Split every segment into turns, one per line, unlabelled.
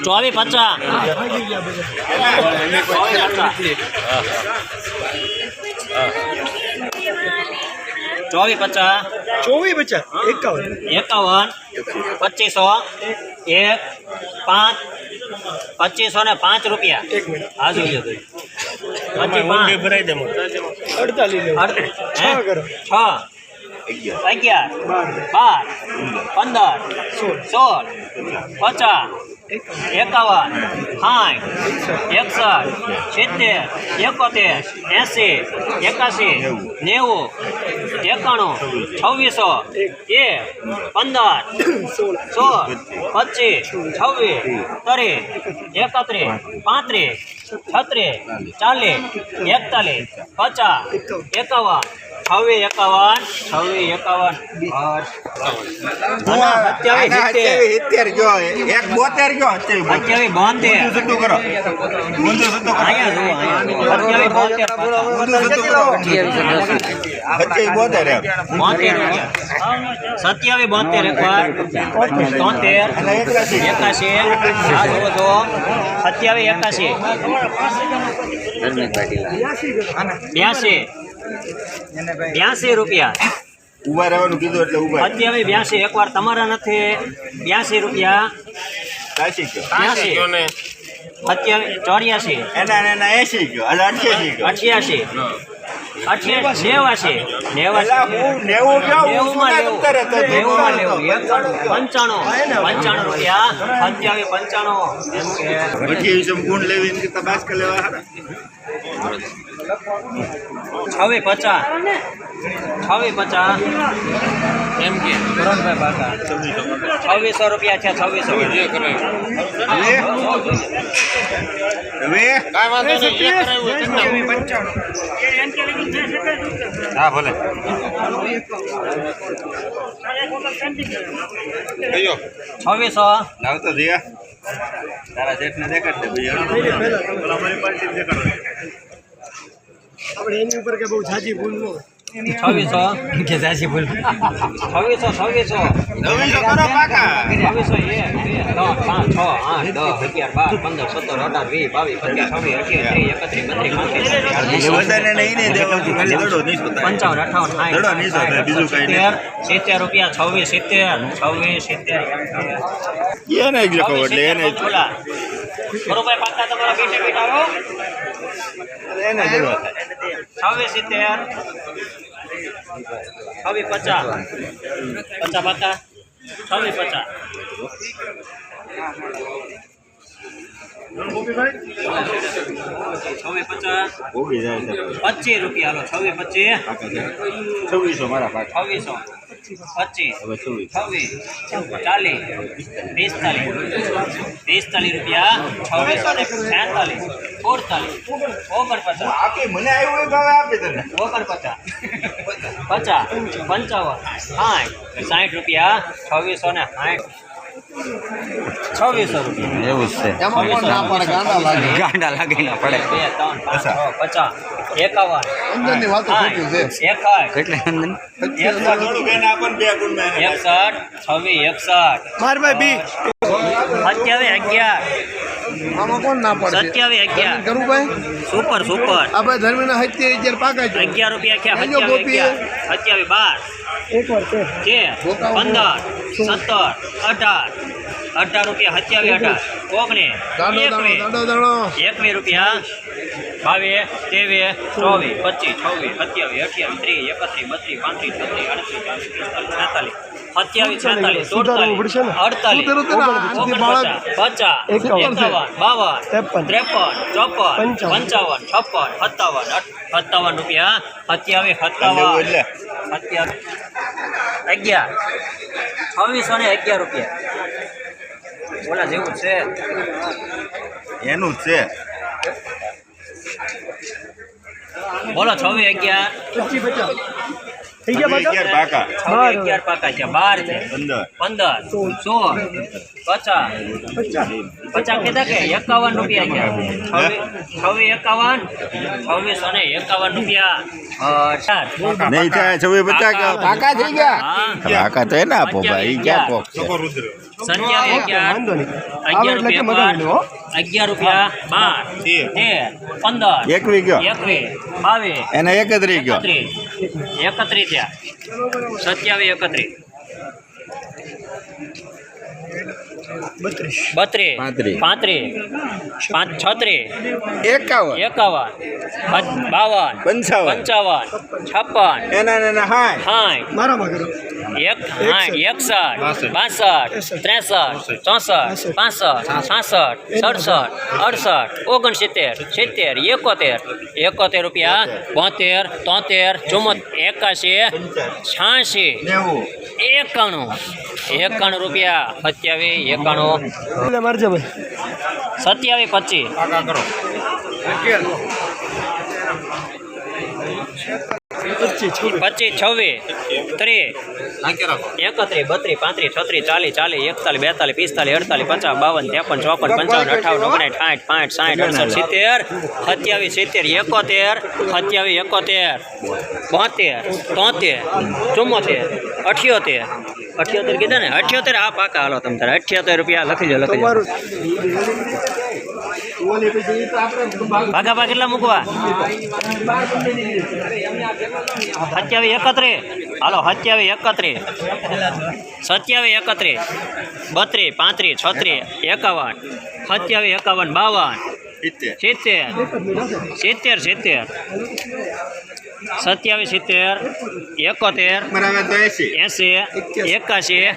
ચોવીસ પચાસ ચોવીસ પચાસ
ચોવીસ પચાસ એકાવન
એકાવન પચીસો એક પાંચ પચીસો ને પાંચ રૂપિયા
એક મિનિટ
હા જોઈએ તો પચીસ પાંચ
અડતાલીસ લેવું
અડ-
છ
હે?
કરો
છ અગિયાર.
બાર.
પંદર.
સોળ.
સોળ પચાસ
એકાવન.
સાઠ એકસઠ. સિત્તેર એકોતેર એંસી એકાસી નેવું. એકાણું છવ્વીસો એક. પંદર
સોળ.
પચીસ. છવ્વીસ ત્રીસ એકત્રીસ પાંત્રીસ છત્રીસ ચાલીસ એકતાલીસ પચાસ એકાવન છવ્વીસ એકાવન છવ્વી એકાવન. સત્યાવીસ સિત્તેર.
એક બોતેર અત્યારે
અઠ્યાવીસ બોતેર.
સટ્ટું કરો. ઊંધું
રૂપિયા. સત્યાવીસ બોતેર એકવાર. તોતેર. એકાશી. આ જુઓ તો સત્યાવીસ એકાશી. બ્યાસી બ્યાસી રૂપિયા.
ઊભા રહેવાનું કીધું એટલે ઊભા
અત્યારે બ્યાસી એકવાર તમારા નથી બ્યાસી રૂપિયા. બ્યાસી. અત્યારે ચોર્યાસી.
એના એના એસી ગયો એટલે અઠ્યાસી
અઠ્યાસી. પંચાણું. છવ્વીસ પચાસ. છવ્વી પચાસ. એમ કે. કરણભાઈ બાકા છવ્વીસો રૂપિયા છે છવ્વીસો
હા ભલે
છવ્વીસો.
લાવતો જીયા તારા જેઠને દેખાડ દે ભાઈ
આપણે એની ઉપર કે બહુ ઝાઝી ભૂલ ન
છવ્વીસો. કે સાચી ભૂલ. છવ્વીસો છવ્વીસો.
છવ્વીસો કરો પાકા.
છવ્વીસો એક બે ત્રણ પાંચ છ આઠ દસ અગિયાર બાર પંદર સત્તર અઢાર વીસ બાવીસ પચીસ છવ્વીસ અઠ્યાવીસ ત્રીસ એકત્રીસ બત્રીસ પાંત્રીસ.
બધાને નહીં નહીં દેવાનું. ખાલી દડો નહીં શોધાય.
પંચાવન અઠાવન સાઠ,
દડો નહીં શોધાય, બીજું કઈ નહીં.
સિત્તેર સિત્તેર રૂપિયા છવ્વીસ સિત્તેર છવ્વીસ સિત્તેર
એને જ લખો એટલે એને
બરોબર પાકા તમારા બેઠે બેઠા રહો
એને થાય.
છવ્વીસ સિત્તેર. છવ્વીસ પચાસ. પચાસ પચાસ. છવ્વીસ પચાસ. પચીસ. રૂપિયા છવ્વીસ પચીસ.
છવ્વીસો મારા પાકા.
છવ્વીસો. પચીસ
છવ્વીસ
ચાલીસ પિસ્તાલીસ પિસ્તાલીસ રૂપિયા છવ્વીસો ને સુડતાલીસ ઓગણપચાસ
આપી મને આવ્યું આપી તને.
ઓગણપચાસ પચાસ પંચાવન સાઠ સાઠ રૂપિયા છવ્વીસો ને સાઠ. છવ્વીસો રૂપિયા.
એવું છે.
છવ્વીસો
ગાંડા લાગે. ના પડે.
બે ત્રણ પાંચ છ પચાસ એકાવન. સાઠ, એકાઠ
કેટલે અંદર
એકસઠ. છવ્વીસ એકસઠ.
માર ભાઈ બી.
સત્યાવીસ અગિયાર.
આમાં કોણ ના પડે?
સત્યાવી અગિયાર.
કરું ભાઈ
સુપર સુપર.
આ ભાઈ ધર્મીના હત્યા હજાર પાકા છે
અગિયાર રૂપિયા ક્યાં?
ગોપી.
અગિયાર. બાર.
એક વાર છે.
પંદર. સત્તર. અઢાર. અઢાર રૂપિયા સત્યાવીસ અઢાર. ઓગણીસ. એકવીસ. રૂપિયા. બાવીસ ત્રેવીસ ચોવીસ પચીસ છવ્વીસ સત્યાવીસ અઠ્યાવીસ ત્રીસ એકત્રીસ બત્રીસ પાંત્રીસ છત્રીસ અડત્રીસ ચાલીસ પિસ્તાલીસ સત્યાવીસ છેતાલીસ
સુધારવું
અડતાલીસ પચાસ
એકાવન.
બાવન
ત્રેપન.
ત્રેપન ચોપન
પંચાવન.
છપ્પન સત્તાવન સત્તાવન રૂપિયા સત્યાવીસ સત્તાવન. સત્યાવીસ. અગિયાર. છવ્વીસો ને અગિયાર રૂપિયા. ઓલા જેવું છે.
એનું છે.
બોલો છવ્વીસ અગિયાર.
પચીસ પચાસ. થઈ ગયા
પાકા?
છવ્વીસ અગિયાર પાકા છે. બાર છે.
પંદર.
પંદર. સોળ. પચાસ.
પચાસ.
કીધા કે એકાવન રૂપિયા છે છવ્વીસ એકાવન. છવ્વીસો અને એકાવન રૂપિયા.
નહીં થાય છવ્વીસ પચાસ
પાકા.
પાકા થઈ ગયા? પાકા તો એના આપો ભાઈ ક્યાં કોક છે?
સત્યાવીસ અગિયાર.
વાંધો નહીં.
અગિયાર
આવે એટલે
રૂપિયા
હો.
બાર. અગિયાર રૂપિયા બાર
તેર.
પંદર
એકવી ગયો.
એકવીસ બાવીસ
એને એકત્રીસ ગયો.
એકત્રીસ એકત્રીસ થયા. સત્યાવીસ એકત્રીસ.
બત્રીસ.
પાંત્રીસ.
છત્રીસ.
એકાવન.
એકાવન. બાવન.
પંચાવન.
પંચાવન. છપ્પન.
એના ને એના હાય.
મારામાં કરો
એક સાઠ એકસઠ. બાસઠ. ત્રેસઠ ચોસઠ પાસઠ છાસઠ સડસઠ અડસઠ ઓગણસિત્તેર સિત્તેર એકોતેર. એકોતેર રૂપિયા બોતેર તોતેર ચુમ્મોતેર એકાશી છ્યાસી. એકાણું. એકાણું રૂપિયા સત્યાવીસ એકાણું. સત્યાવીસ પચીસ
પાકા કરો
પચીસ છવ્વીસ.
ત્રીસ. એકત્રીસ બત્રીસ પાંત્રીસ છત્રીસ ચાલીસ ચાલીસ એકતાલીસ બેતાલીસ પિસ્તાલીસ અડતાલીસ પચાસ બાવન ત્રેપન ચોપન પંચાવન અઠાવન ઓગણીસ સાઠ પાંઠ સાઠ અડસઠ સિત્તેર સત્યાવીસ સિત્તેર એકોતેર સત્યાવીસ એકોતેર બોતેર તોતેર ચુમ્મોતેર અઠ્યોતેર. અઠ્યોતેર કીધા ને? અઠ્યોતેર? આ પાકા હાલો તમે તારે. અઠ્યોતેર રૂપિયા લખી દો લખી ભાગા ભાગ કેટલા મૂકવા. સત્યાવીસ એકત્રીસ. હાલો સત્યાવીસ એકત્રીસ. સત્યાવીસ એકત્રીસ. બત્રીસ પાંત્રીસ છત્રીસ એકાવન. સત્યાવીસ એકાવન બાવન.
સિત્તેર.
સિત્તેર. સિત્તેર સિત્તેર. સત્યાવીસ સિત્તેર એકોતેર
બરાબર એસી
એકાશી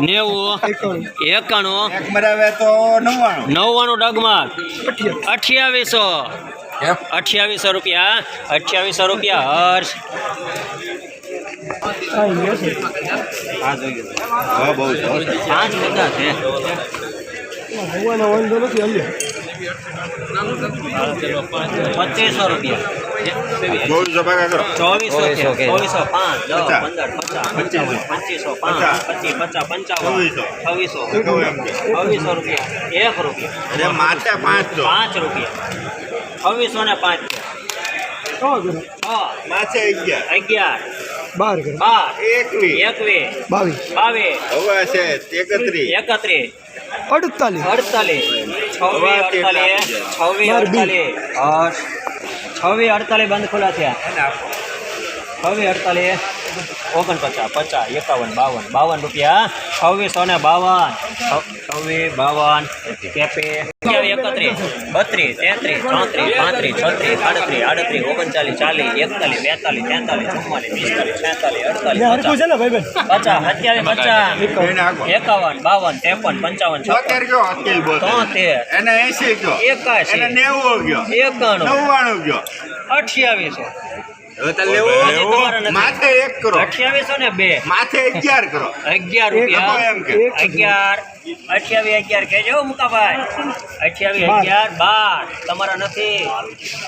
નેવું.
એકાણું.
નવ્વાણું.
ડગમાં
અઠ્યાવીસ.
અઠ્યાવીસો. રૂપિયા. અઠ્યાવીસો રૂપિયા હર્ષ. પાંચ બધા છે. પચીસો રૂપિયા.
ચોવીસો પાકા કરો
ચોવીસો
ચોવીસો
પાંચ પંચાવન. પચીસો પાંચ
પચીસ.
પચાસ પંચાવન
છવ્વીસો.
છવ્વીસો. રૂપિયા. એક રૂપિયા.
માથે પાંચસો
પાંચ રૂપિયા. છવ્વીસો ને પાંચ
માથે અગિયાર.
અગિયાર.
બાર
બાર.
એકવીસ.
એકવીસ.
બાવીસ.
બાવીસ.
હવે છે એકત્રીસ.
એકત્રીસ.
અડતાલીસ.
અડતાલીસ. છવ્વીસ અડતાલીસ. છવ્વીસ અડતાલીસ. છવ્વીસ અડતાલીસ બંધ ખુલ્લા થયા. છવ્વીસ અડતાલીસ. ઓગણપચાસ પચાસ એકાવન બાવન. બાવન રૂપિયા. છવ્વીસો ને બાવન. છવ્વીસ બાવન. કેપે એકત્રીસ. બત્રીસ તેત્રીસ ચોત્રીસ પાંત્રીસ છત્રીસ આડત્રીસ આડત્રીસ ઓગણચાલીસ ચાલીસ એકતાલીસ બેતાલીસ તેતાલીસ ચુમ્માલીસ પિસ્તાલીસ છેતાલીસ અડતાલીસ પચાસ.
બેન
પચાસ. એકાવન. બાવન ત્રેપન પંચાવન તોતેર. એકાશી.
નેવું ગયો
એકાણું.
નવ્વાણું ગયો
અઠ્યાવીસો. તમારે નથી.
માથે એક કરો.
અઠ્યાવીસો ને બે.
માથે અગિયાર કરો.
અગિયાર રૂપિયા. અગિયાર. અઠ્યાવીસ અગિયાર કહેજો મુકાભાઈ. અઠ્યાવીસ અગિયાર બાર. તમારા નથી.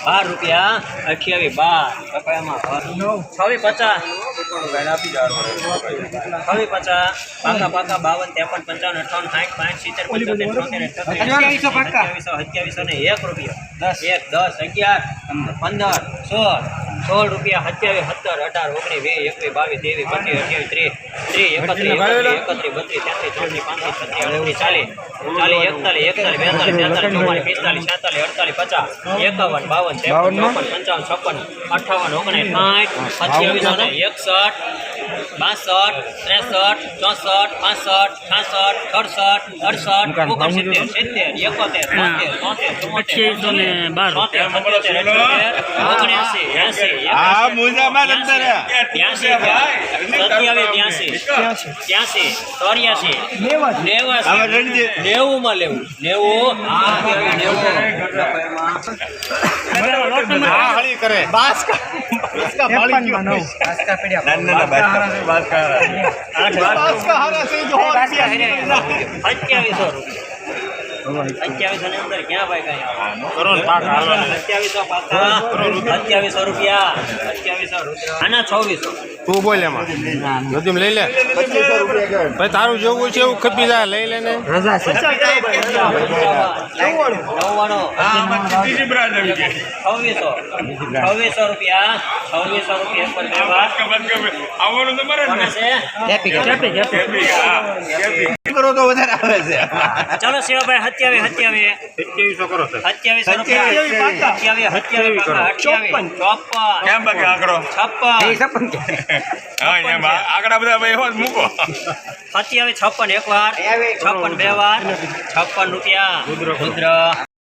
બાર રૂપિયા અઠ્યાવીસ બાર. છવી પચાસ. છવી પચાસ. પાકા પાકા બાવન ત્રેપન પંચાવન અઠાવન સાઠ પાંચ સિત્તેર પંચોતેર છોતેર અઠ્યાવીસો અઠ્યાવીસો ને એક રૂપિયા. દસ. એક દસ અગિયાર પંદર સોળ સોળ રૂપિયા સત્યાવીસ સત્તર અઢાર ઓગણીસ વીસ એકવીસ બાવીસ ત્રેવીસ બત્રીસ અઠ્યાવીસ ત્રીસ ત્રીસ એકત્રીસ એકત્રીસ બત્રીસ તેત્રીસ ચોત્રીસ પાંત્રીસ છત્રીસ ઓગણીસ ચાલીસ ચાલીસ એકતાલીસ એકતાલીસ બેતાલીસ તેતાલીસ ચુમ્માલીસ પિસ્તાલીસ છેતાલીસ અડતાલીસ પચાસ એકાવન બાવન ત્રેપન ચોપન પંચાવન છપ્પન અઠાવન ઓગણીસ સાઠ સત્યાવીસ એકસઠ બાસઠ ત્રેસઠ ચોસઠ પાસઠ છાસઠ સડસઠ અડસઠ ઓગણસિત્તેર સિત્તેર એકોતેર તોતેર તોતેર અઠ્યાવીસો ને બાર. ઓગણએંસી એંસી ત્યાંસી ત્યાંસી
ત્યાંસી.
ત્યાંસી ચોર્યાસી
નેવાસી
નેવું. માં લેવું. નેવું. નેવું
આ હળી કરે
ત્રેપનમાં નવ
ના ના ના બાદશાહ.
સત્યાવીસો સત્યાવીસો ની અંદર ક્યાં ભાઈ કઈ સત્યાવીસો પાકા સત્યાવીસો રૂપિયા સત્યાવીસો રૂપિયા આના છવ્વીસો
તું બોલ એમાં નદીમ લઈ લે ભાઈ તારું જેવું છે એવું ખપી જાય લઈ લે ને
છવ્વીસો રૂપિયા છવ્વીસો રૂપિયા
કરો તો વધારે આવે છે.
ચાલો શિવાભાઈ સત્યાવીસ સત્યાવીસ.
સત્યાવીસો કરો
સત્યાવીસ ચોપન. ચોપન.
કેમ બાકી આંકડો?
છપ્પન.
હા આંકડા બધા ભાઈ હોત મૂકો.
સત્યાવીસ છપ્પન એક વાર. છપ્પન બે વાર. છપ્પન રૂપિયા. રુદ્ર.